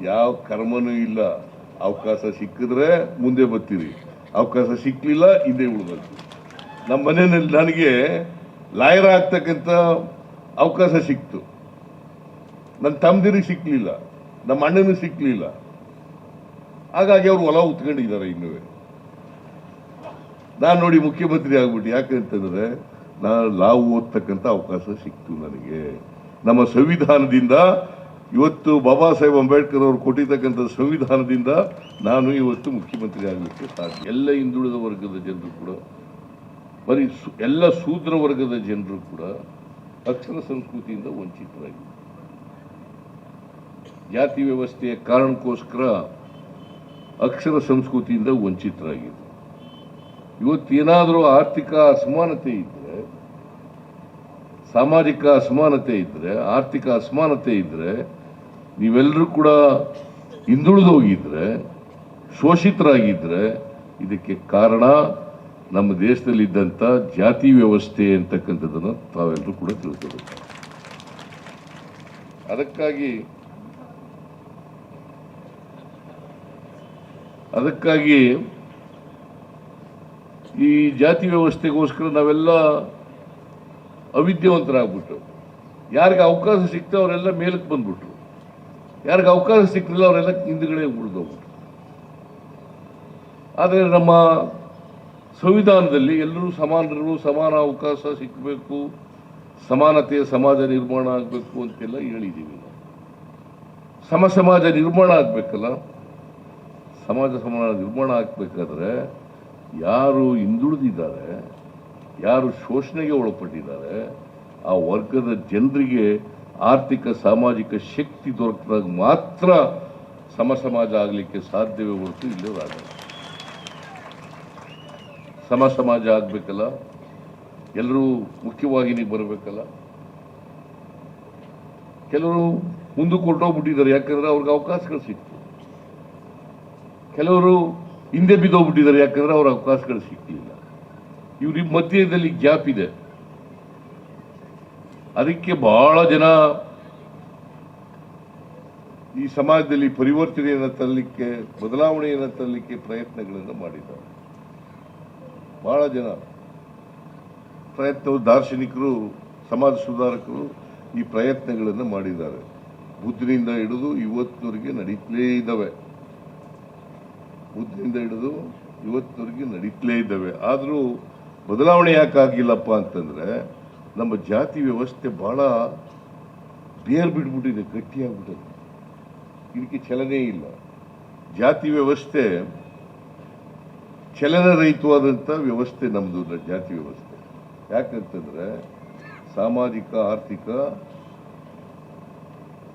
ಯಾವ ಕರ್ಮನೂ ಇಲ್ಲ. ಅವಕಾಶ ಸಿಕ್ಕಿದ್ರೆ ಮುಂದೆ ಬರ್ತೀರಿ ಅವಕಾಶ ಸಿಕ್ಕಲಿಲ್ಲ ಹಿಂದೆ ಉಳ್ಬೇಕು ನಮ್ಮ ಮನೆಯಲ್ಲಿ ನನಗೆ ಲಾಯರ್ ಆಗ್ತಕ್ಕಂಥ ಅವಕಾಶ ಸಿಕ್ತು. ನನ್ನ ತಮ್ಮದಿರಿಗೆ ಸಿಕ್ಕಲಿಲ್ಲ ನಮ್ಮ ಅಣ್ಣನೂ ಸಿಕ್ಕಲಿಲ್ಲ ಹಾಗಾಗಿ ಅವರು ಹೊಲ ಉತ್ಕೊಂಡಿದ್ದಾರೆ ಇನ್ನೂ. ನಾನು ನೋಡಿ ಮುಖ್ಯಮಂತ್ರಿ ಆಗ್ಬಿಟ್ಟು ಯಾಕಂತಂದ್ರೆ ನಾನು ಲಾವು ಓದ್ತಕ್ಕಂಥ ಅವಕಾಶ ಸಿಕ್ತು ನನಗೆ. ನಮ್ಮ ಸಂವಿಧಾನದಿಂದ ಇವತ್ತು ಬಾಬಾ ಸಾಹೇಬ್ ಅಂಬೇಡ್ಕರ್ ಅವರು ಕೊಟ್ಟಿರ್ತಕ್ಕಂಥ ಸಂವಿಧಾನದಿಂದ ನಾನು ಇವತ್ತು ಮುಖ್ಯಮಂತ್ರಿ ಆಗಲಿಕ್ಕೆ ಸಾಧ್ಯ. ಎಲ್ಲ ಹಿಂದುಳಿದ ವರ್ಗದ ಜನರು ಕೂಡ, ಬರೀ ಎಲ್ಲ ಶೂದ್ರ ವರ್ಗದ ಜನರು ಕೂಡ ಅಕ್ಷರ ಸಂಸ್ಕೃತಿಯಿಂದ ವಂಚಿತರಾಗಿದ್ದಾರೆ. ಜಾತಿ ವ್ಯವಸ್ಥೆಯ ಕಾರಣಕ್ಕೋಸ್ಕರ ಅಕ್ಷರ ಸಂಸ್ಕೃತಿಯಿಂದ ವಂಚಿತರಾಗಿದೆ ಇವತ್ತೇನಾದರೂ ಆರ್ಥಿಕ ಅಸಮಾನತೆ ಇದ್ರೆ ಸಾಮಾಜಿಕ ಅಸಮಾನತೆ ಇದ್ದರೆ ಆರ್ಥಿಕ ಅಸಮಾನತೆ ಇದ್ದರೆ ನೀವೆಲ್ಲರೂ ಕೂಡ ಹಿಂದುಳಿದು ಹೋಗಿದ್ರೆ ಶೋಷಿತರಾಗಿದ್ರೆ, ಇದಕ್ಕೆ ಕಾರಣ ನಮ್ಮ ದೇಶದಲ್ಲಿದ್ದಂಥ ಜಾತಿ ವ್ಯವಸ್ಥೆ ಅಂತಕ್ಕಂಥದ್ದನ್ನು ತಾವೆಲ್ಲರೂ ಕೂಡ ತಿಳ್ಕೊಬೇಕು. ಅದಕ್ಕಾಗಿ ಅದಕ್ಕಾಗಿ ಈ ಜಾತಿ ವ್ಯವಸ್ಥೆಗೋಸ್ಕರ ನಾವೆಲ್ಲ ಅವಿದ್ಯಾವಂತರಾಗ್ಬಿಟ್ಟು ಯಾರಿಗೆ ಅವಕಾಶ ಸಿಕ್ತೋ ಅವರೆಲ್ಲ ಮೇಲಕ್ಕೆ ಬಂದ್ಬಿಟ್ರು. ಯಾರಿಗೆ ಅವಕಾಶ ಸಿಕ್ಕಲಿಲ್ಲ ಅವರೆಲ್ಲ ಹಿಂದುಗಡೆ ಉಳಿದೋಗ್ಬಿಟ್ರು. ಆದರೆ ನಮ್ಮ ಸಂವಿಧಾನದಲ್ಲಿ ಎಲ್ಲರೂ ಸಮಾನರು, ಸಮಾನ ಅವಕಾಶ ಸಿಕ್ಕಬೇಕು ಸಮಾನತೆಯ ಸಮಾಜ ನಿರ್ಮಾಣ ಆಗಬೇಕು ಅಂತೆಲ್ಲ ಹೇಳಿದ್ದೀವಿ ನಾವು. ಸಮ ಸಮಾಜ ನಿರ್ಮಾಣ ಆಗಬೇಕಲ್ಲ? ಸಮಾಜ ಸಮಾನ ನಿರ್ಮಾಣ ಆಗಬೇಕಾದ್ರೆ ಯಾರು ಹಿಂದುಳಿದಿದ್ದಾರೆ ಯಾರು ಶೋಷಣೆಗೆ ಒಳಪಟ್ಟಿದ್ದಾರೆ, ಆ ವರ್ಗದ ಜನರಿಗೆ ಆರ್ಥಿಕ, ಸಾಮಾಜಿಕ ಶಕ್ತಿ ದೊರಕಿದಾಗ ಮಾತ್ರ ಸಮ ಸಮಾಜ ಆಗಲಿಕ್ಕೆ ಸಾಧ್ಯವೇ ಹೊರತು ಇಲ್ಲದಾಗಲ್ಲ ಸಮ ಸಮಾಜ ಆಗಬೇಕಲ್ಲ, ಎಲ್ಲರೂ ಮುಖ್ಯವಾಹಿನಿಗೆ ಬರಬೇಕಲ್ಲ. ಕೆಲವರು ಮುಂದಕ್ಕೆ ಕೊಟ್ಟೋಗ್ಬಿಟ್ಟಿದ್ದಾರೆ ಯಾಕಂದ್ರೆ ಅವ್ರಿಗೆ ಅವಕಾಶಗಳು ಸಿಕ್ತು. ಕೆಲವರು ಹಿಂದೆ ಬಿದ್ದೋಗ್ಬಿಟ್ಟಿದ್ದಾರೆ, ಯಾಕಂದ್ರೆ ಅವ್ರ ಅವಕಾಶಗಳು ಸಿಕ್ಕಲಿಲ್ಲ ಇವ್ರ ಮಧ್ಯದಲ್ಲಿ ಗ್ಯಾಪ್ ಇದೆ. ಅದಕ್ಕೆ ಬಹಳ ಜನ ಈ ಸಮಾಜದಲ್ಲಿ ಪರಿವರ್ತನೆಯನ್ನು ತರಲಿಕ್ಕೆ, ಬದಲಾವಣೆಯನ್ನು ತರಲಿಕ್ಕೆ ಪ್ರಯತ್ನಗಳನ್ನು ಮಾಡಿದ್ದಾರೆ. ಬಹಳ ಜನ. ಪ್ರಯತ್ನವು ದಾರ್ಶನಿಕರು, ಸಮಾಜ ಸುಧಾರಕರು ಈ ಪ್ರಯತ್ನಗಳನ್ನು ಮಾಡಿದ್ದಾರೆ. ಬುದ್ಧನಿಂದ ಹಿಡಿದು ಇವತ್ತಿನವರೆಗೆ ನಡೀತಲೇ ಇದ್ದಾವೆ. ಬುದ್ಧನಿಂದ ಹಿಡಿದು ಇವತ್ತಿನವರೆಗೆ ನಡೀತಲೇ ಇದ್ದಾವೆ. ಆದರೂ ಬದಲಾವಣೆ ಯಾಕಾಗಿಲ್ಲಪ್ಪ ಅಂತಂದ್ರೆ ನಮ್ಮ ಜಾತಿ ವ್ಯವಸ್ಥೆ ಬಹಳ ಬೇರ್ ಬಿಟ್ಬಿಟ್ಟಿದೆ ಗಟ್ಟಿಯಾಗ್ಬಿಟ್ಟಿದೆ ಇದಕ್ಕೆ ಚಲನೆ ಇಲ್ಲ. ಜಾತಿ ವ್ಯವಸ್ಥೆ ಚಲನರಹಿತವಾದಂಥ ವ್ಯವಸ್ಥೆ ನಮ್ಮದು ಜಾತಿ ವ್ಯವಸ್ಥೆ. ಯಾಕಂತಂದ್ರೆ ಸಾಮಾಜಿಕ, ಆರ್ಥಿಕ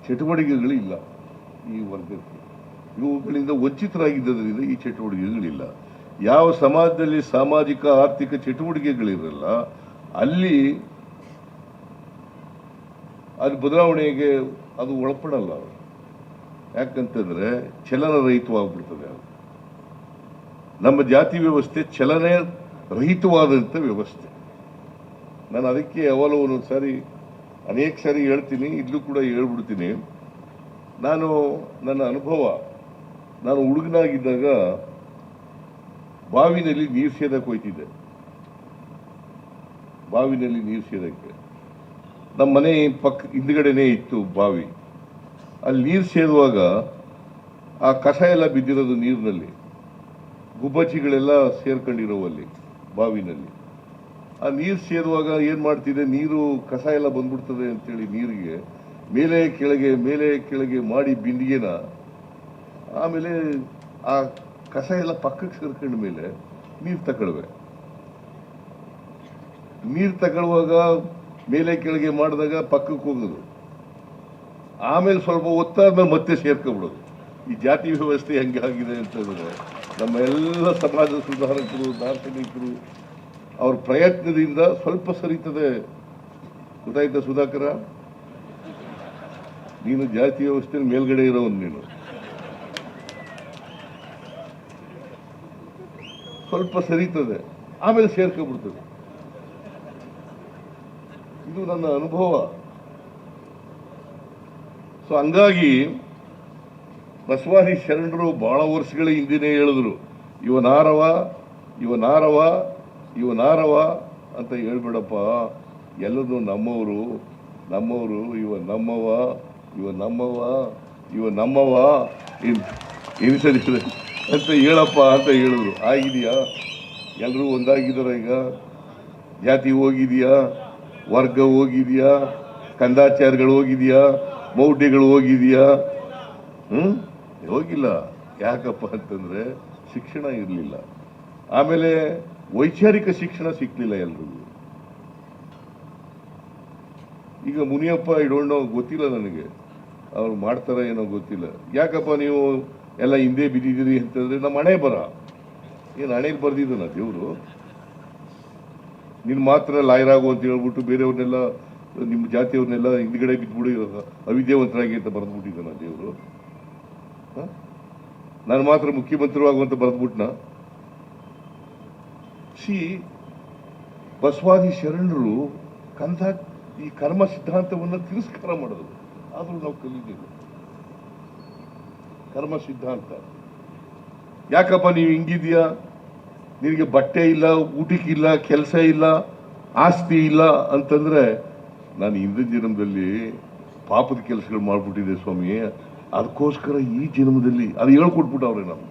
ಚಟುವಟಿಕೆಗಳಿಲ್ಲ ಈ ವರ್ಗಕ್ಕೆ. ಇವುಗಳಿಂದ ವಂಚಿತರಾಗಿದ್ದರಿಂದ ಈ ಚಟುವಟಿಕೆಗಳಿಲ್ಲ. ಯಾವ ಸಮಾಜದಲ್ಲಿ ಸಾಮಾಜಿಕ, ಆರ್ಥಿಕ ಚಟುವಟಿಕೆಗಳಿರಲ್ಲ, ಅಲ್ಲಿ ಅದು ಬದಲಾವಣೆಗೆ ಅದು ಒಳಪಡಲ್ಲ ಅವರು. ಯಾಕಂತಂದ್ರೆ ಚಲನರಹಿತವಾಗ್ಬಿಡ್ತದೆ ಅದು. ನಮ್ಮ ಜಾತಿ ವ್ಯವಸ್ಥೆ ಚಲನೆ ರಹಿತವಾದಂಥ ವ್ಯವಸ್ಥೆ. ನಾನು ಅದಕ್ಕೆ ಯಾವಾಗಲೂ ಒಂದೊಂದು ಸಾರಿ, ಅನೇಕ ಸಾರಿ ಹೇಳ್ತೀನಿ, ಇಲ್ಲೂ ಕೂಡ ಹೇಳ್ಬಿಡ್ತೀನಿ. ನಾನು ನನ್ನ ಅನುಭವ, ನಾನು ಹುಡುಗನಾಗಿದ್ದಾಗ ಬಾವಿನಲ್ಲಿ ನೀರು ಸೇದಕ್ಕೆ ಹೋಯ್ತಿದ್ದೆ. ಬಾವಿನಲ್ಲಿ ನೀರು ಸೇದಕ್ಕೆ. ನಮ್ಮ ಮನೆ ಪಕ್ಕ ಹಿಂದ್ಗಡೆನೇ ಇತ್ತು ಬಾವಿ. ಅಲ್ಲಿ ನೀರು ಸೇದುವಾಗ ಆ ಕಸ ಎಲ್ಲ ಬಿದ್ದಿರೋದು ನೀರಿನಲ್ಲಿ. ಗುಬ್ಬಚ್ಚಿಗಳೆಲ್ಲ ಸೇರ್ಕೊಂಡಿರೋವಲ್ಲಿ ಬಾವಿನಲ್ಲಿ. ಆ ನೀರು ಸೇರುವಾಗ ಏನು ಮಾಡ್ತಿದೆ ನೀರು, ಕಸ ಎಲ್ಲ ಬಂದ್ಬಿಡ್ತದೆ ಅಂತೇಳಿ ನೀರಿಗೆ ಮೇಲೆ ಕೆಳಗೆ ಮೇಲೆ ಕೆಳಗೆ ಮಾಡಿ ಬಿಂದಿಗೆನ ಆಮೇಲೆ ಆ ಕಸ ಎಲ್ಲ ಪಕ್ಕಕ್ಕೆ ಸೇರ್ಕೊಂಡ ಮೇಲೆ ನೀರು ತಗೊಳ್ವೆ. ನೀರು ತಗೊಳ್ಳುವಾಗ ಮೇಲೆ ಕೆಳಗೆ ಮಾಡಿದಾಗ ಪಕ್ಕಕ್ಕೆ ಹೋಗೋದು. ಆಮೇಲೆ ಸ್ವಲ್ಪ ಒತ್ತಾದ್ಮೇಲೆ ಮತ್ತೆ ಸೇರ್ಕೊಂಡ್ಬಿಡೋದು. ಈ ಜಾತಿ ವ್ಯವಸ್ಥೆ ಹೆಂಗೆ ಆಗಿದೆ ಅಂತಂದ್ರೆ ನಮ್ಮ ಎಲ್ಲ ಸಮಾಜ ಸುಧಾರಕರು, ದಾರ್ಶನಿಕರು ಅವ್ರ ಪ್ರಯತ್ನದಿಂದ ಸ್ವಲ್ಪ ಸರಿತದೆ. ಗೊತ್ತಾಯ್ತಾ ಸುಧಾಕರ? ನೀನು ಜಾತಿ ವ್ಯವಸ್ಥೆ ಮೇಲ್ಗಡೆ ಇರೋನು ನೀನು. ಸ್ವಲ್ಪ ಸರಿತದೆ, ಆಮೇಲೆ ಸೇರ್ಕೊಂಡ್ಬಿಡ್ತದೆ. ಇದು ನನ್ನ ಅನುಭವ. ಸೊ ಹಂಗಾಗಿ ಬಸವಾದಿ ಶರಣರು ಬಹಳ ವರ್ಷಗಳ ಹಿಂದಿನೇ ಹೇಳಿದ್ರು, ಇವ ನಾರವ ಇವ ನಾರವ ಇವ ನಾರವ ಅಂತ ಹೇಳ್ಬಿಡಪ್ಪ. ಎಲ್ಲರೂ ನಮ್ಮವರು ನಮ್ಮವರು, ಇವ ನಮ್ಮವ ಇವ ನಮ್ಮವ ಇವ ನಮ್ಮವ ಇನ್ ಇನ್ಸರಿ ಅಂತ ಹೇಳಪ್ಪ ಅಂತ ಹೇಳಿದ್ರು. ಆಗಿದೆಯಾ? ಎಲ್ಲರೂ ಒಂದಾಗಿದಾರ ಈಗ? ಜಾತಿ ಹೋಗಿದೆಯಾ? ವರ್ಗ ಹೋಗಿದೆಯಾ? ಕಂದಾಚಾರಗಳು ಹೋಗಿದೆಯಾ? ಮೌಢ್ಯಗಳು ಹೋಗಿದೆಯಾ? ಹ್ಮ್? ಹೋಗಿಲ್ಲ. ಯಾಕಪ್ಪ ಅಂತಂದ್ರೆ ಶಿಕ್ಷಣ ಇರಲಿಲ್ಲ. ಆಮೇಲೆ ವೈಚಾರಿಕ ಶಿಕ್ಷಣ ಸಿಕ್ಕಲಿಲ್ಲ ಎಲ್ರಿಗೂ. ಈಗ ಮುನಿಯಪ್ಪ ಇಡೋಣ ಗೊತ್ತಿಲ್ಲ ನನಗೆ. ಅವ್ರು ಮಾಡ್ತಾರ ಏನೋ ಗೊತ್ತಿಲ್ಲ. ಯಾಕಪ್ಪ ನೀವು ಎಲ್ಲ ಹಿಂದೆ ಬಿದ್ದಿದ್ದೀರಿ ಅಂತಂದ್ರೆ ನಮ್ಮ ಹಣೆ ಬರ. ಏನು ಹಣೆಗೆ ಬರೆದಿದ್ದಾನ ದೇವರು? ನೀನು ಮಾತ್ರ ಲಾಯರಾಗು ಅಂತ ಹೇಳ್ಬಿಟ್ಟು ಬೇರೆಯವ್ರನ್ನೆಲ್ಲ, ನಿಮ್ಮ ಜಾತಿಯವ್ರನ್ನೆಲ್ಲ ಹಿಂದ್ಗಡೆ ಬಿದ್ದುಬಿಡಿ ಅವಿದ್ಯಾವಂತರಾಗಿ ಅಂತ ಬರೆದ್ಬಿಟ್ಟಿದ್ದಾನ ದೇವರು. ನಾನು ಮಾತ್ರ ಮುಖ್ಯಮಂತ್ರಿ ಆಗುವಂತ ಬರೆದ್ಬಿಟ್ನ? ಶ್ರೀ ಬಸವಾದಿ ಶರಣರು ಕಂದ ಈ ಕರ್ಮ ಸಿದ್ಧಾಂತವನ್ನು ತಿರಸ್ಕಾರ ಮಾಡೋದು ಆದರೂ ನಾವು ಕಲಿದ್ದೀವಿ ಕರ್ಮ ಸಿದ್ಧಾಂತ. ಯಾಕಪ್ಪ ನೀವು ಹಿಂಗಿದ್ಯಾ ನಿನಗೆ ಬಟ್ಟೆ ಇಲ್ಲ, ಊಟಕ್ಕಿಲ್ಲ, ಕೆಲಸ ಇಲ್ಲ, ಆಸ್ತಿ ಇಲ್ಲ ಅಂತಂದ್ರೆ ನಾನು ಹಿಂದಿನ ಜನ್ಮದಲ್ಲಿ ಪಾಪದ ಕೆಲಸಗಳು ಮಾಡ್ಬಿಟ್ಟಿದ್ದೆ ಸ್ವಾಮಿ. ಅದಕ್ಕೋಸ್ಕರ ಈ ಜನ್ಮದಲ್ಲಿ ಅದು ಹೇಳ್ಕೊಟ್ಬಿಟ್ಟವ್ರೆ ನಾವು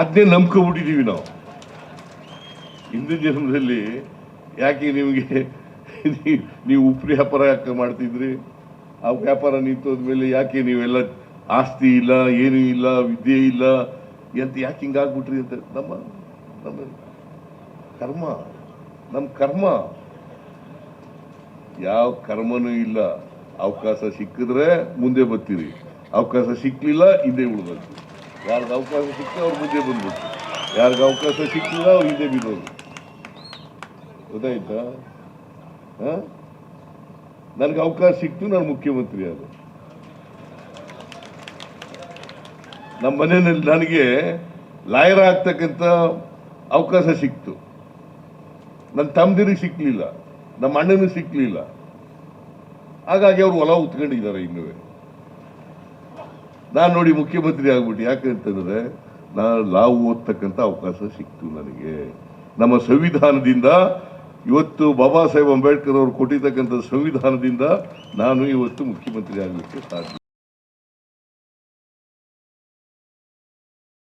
ಅದನ್ನೇ ನಂಬ್ಕೊಬಿಟ್ಟಿದ್ದೀವಿ ನಾವು. ಹಿಂದಿನ ಜನ್ಮದಲ್ಲಿ ಯಾಕೆ ನಿಮಗೆ ನೀವು ಉಪ್ರಿ ವ್ಯಾಪಾರ ಯಾಕೆ ಮಾಡ್ತಿದ್ರಿ? ಆ ವ್ಯಾಪಾರ ನಿಂತೋದ್ಮೇಲೆ ಯಾಕೆ ನೀವೆಲ್ಲ ಆಸ್ತಿ ಇಲ್ಲ, ಏನೂ ಇಲ್ಲ, ವಿದ್ಯೆ ಇಲ್ಲ, ಎಂತ ಯಾಕೆ ಹಿಂಗಾಗ್ಬಿಟ್ರಿ ಅಂತ ನಮ್ಮ ನಮ್ಮ ಕರ್ಮ ನಮ್ಮ ಕರ್ಮ. ಯಾವ ಕರ್ಮನೂ ಇಲ್ಲ. ಅವಕಾಶ ಸಿಕ್ಕಿದ್ರೆ ಮುಂದೆ ಬರ್ತೀರಿ. ಅವಕಾಶ ಸಿಕ್ಕಲಿಲ್ಲ ಹಿಂದೆ ಉಳ್ಬೇಕು. ಯಾರಿಗೆ ಅವಕಾಶ ಸಿಕ್ಕ ಅವ್ರು ಮುಂದೆ ಬಂದ್ಬಿಟ್ಟು ಯಾರಿಗೆ ಅವಕಾಶ ಸಿಕ್ಕಿಲ್ಲ, ಅವ್ರು ಹಿಂದೆ ಬಿದ್ದೋದು ಗೊತ್ತಾಯ್ತಾ? ನನಗೆ ಅವಕಾಶ ಸಿಕ್ತು ನಾನು ಮುಖ್ಯಮಂತ್ರಿ ಆದ. ನಮ್ಮ ಮನೆಯಲ್ಲಿ ನನಗೆ ಲಾಯರ್ ಆಗ್ತಕ್ಕಂಥ ಅವಕಾಶ ಸಿಕ್ತು. ನನ್ನ ತಮ್ಮದಿರಿಗೆ ಸಿಕ್ಕಲಿಲ್ಲ ನಮ್ಮ ಅಣ್ಣನಿಗೆ ಸಿಕ್ಕಲಿಲ್ಲ ಹಾಗಾಗಿ ಅವರು ಹೊಲ ಉತ್ಕೊಂಡಿದ್ದಾರೆ ಇನ್ನೂ. ನಾನು ನೋಡಿ ಮುಖ್ಯಮಂತ್ರಿ ಆಗ್ಬಿಟ್ಟು ಯಾಕೆ ಅಂತಂದ್ರೆ, ನಾನು ಲಾವು ಓದ್ತಕ್ಕಂಥ ಅವಕಾಶ ಸಿಕ್ತು ನನಗೆ. ನಮ್ಮ ಸಂವಿಧಾನದಿಂದ ಇವತ್ತು ಬಾಬಾ ಸಾಹೇಬ್ ಅಂಬೇಡ್ಕರ್ ಅವರು ಕೊಟ್ಟಿರ್ತಕ್ಕಂಥ ಸಂವಿಧಾನದಿಂದ ನಾನು ಇವತ್ತು ಮುಖ್ಯಮಂತ್ರಿ ಆಗಲಿಕ್ಕೆ ಸಾಧ್ಯ